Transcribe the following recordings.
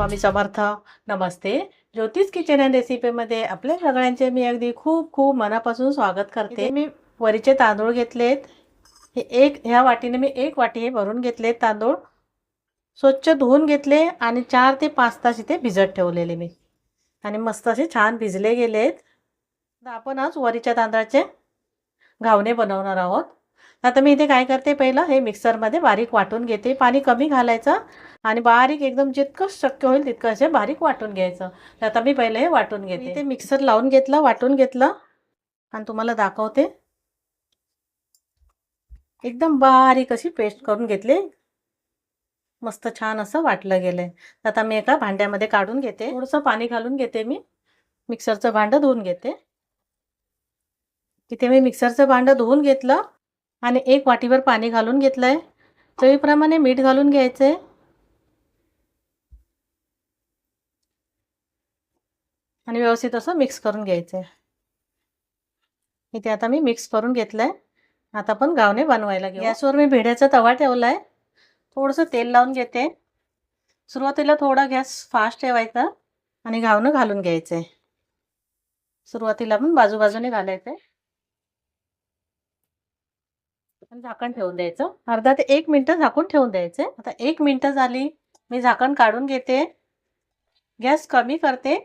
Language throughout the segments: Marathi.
स्वामी समर्थ. नमस्ते. ज्योतिष किचन अँड रेसिपीमध्ये आपल्या सगळ्यांचे मी अगदी खूप खूप मनापासून स्वागत करते. मी वरीचे तांदूळ घेतलेत. हे एक ह्या वाटीने मी एक वाटी हे भरून घेतलेत तांदूळ. स्वच्छ धुवून घेतले आणि चार ते पाच तास इथे भिजत ठेवलेले मी. आणि मस्त असे छान भिजले गेलेत. तर आपण आज वरीच्या तांदळाचे घावणे बनवणार आहोत. आता मी इथे काय करते पहिलं हे मिक्सरमध्ये बारीक वाटून घेते. पाणी कमी घालायचं आणि बारीक एकदम जितकं शक्य होईल तितकं असे बारीक वाटून घ्यायचं. तर आता मी पहिले हे वाटून घेते. ते मिक्सर लावून घेतलं वाटून घेतलं आणि तुम्हाला दाखवते. एकदम बारीक अशी पेस्ट करून घेतली. मस्त छान असं वाटलं गेलंय. तर आता मी एका भांड्यामध्ये काढून घेते. थोडंसं पाणी घालून घेते मी. मिक्सरचं भांडं धुवून घेते. तिथे मी मिक्सरचं भांडं धुवून घेतलं. आणि एक वाटीभर पाणी घालून घेतलंय. चवीप्रमाणे मीठ घालून घ्यायचंय आणि व्यवस्थित असं मिक्स करून घ्यायचं. आहे इथे आता मी मिक्स करून घेतलं आहे आता पण गावने बनवायला घेऊ. गॅसवर मी भेड्याचा तवा ठेवला आहे थोडंसं तेल लावून घेते. सुरुवातीला थोडा गॅस फास्ट ठेवायचा आणि घावनं घालून घ्यायचं. आहे सुरुवातीला पण बाजूबाजूने घालायचं. आहे आणि झाकण ठेवून द्यायचं. अर्धा ते एक मिनटं झाकून ठेवून द्यायचं. आता एक मिनटं झाली. मी झाकण काढून घेते. गॅस कमी करते.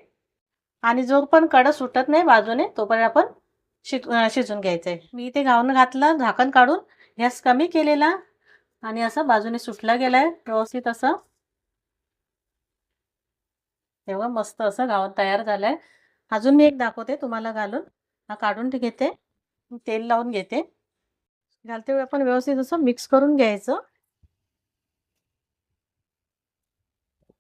आणि जो पण कडं सुटत नाही बाजूने तोपर्यंत आपण शिज शिजून घ्यायचं आहे मी इथे घावणं घातलं झाकण काढून गॅस कमी केलेला. आणि असं बाजूने सुटला गेला आहे व्यवस्थित असं. तेव्हा मस्त असं घावन तयार झालं आहे अजून मी एक दाखवते तुम्हाला घालून. हा काढून घेते. तेल लावून घेते. घालते वेळी आपण व्यवस्थित असं मिक्स करून घ्यायचं.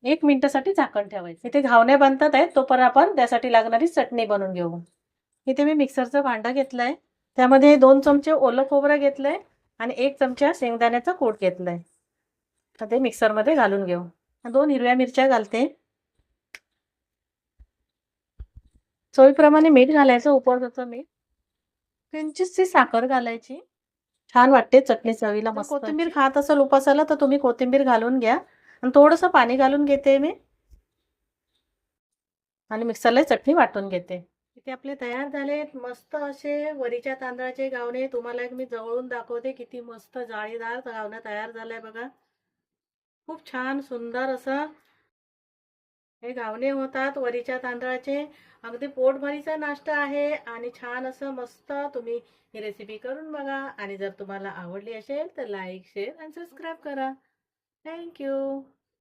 एक मिनिटासाठी झाकण ठेवायचं. इथे घावणे बनतात आहेत तोपर्यंत आपण त्यासाठी लागणारी चटणी बनवून घेऊ. इथे मी मिक्सरचं भांडं घेतलंय. त्यामध्ये दोन चमचे ओलं खोबरं घेतलंय आणि एक चमचा शेंगदाण्याचा कूट घेतलाय. तर ते मिक्सरमध्ये घालून घेऊ. दोन हिरव्या मिरच्या घालते. चवीप्रमाणे मीठ घालायचं उपरचं मीठ. किंचितशी साखर घालायची. छान वाटते चटणी चवीला मस्त. कोथिंबीर खात असेल उपासाला तर तुम्ही कोथिंबीर घालून घ्या. आणि थोडंसं पाणी घालून घेते मी. आणि मिक्सरला चटणी वाटून घेते. इथे आपले तयार झालेत मस्त असे वरीच्या तांदळाचे गावणे तुम्हाला एक मी जवळून दाखवते. किती मस्त जाळीदार गावणं तयार झालंय बघा. खूप छान सुंदर असं हे घावणे होतात वरीच्या तांदळाचे. अगदी पोटभरीचा नाश्ता आहे आणि छान असं मस्त तुम्ही ही रेसिपी करून बघा. आणि जर तुम्हाला आवडली असेल तर लाईक शेअर आणि सबस्क्राईब करा. Thank you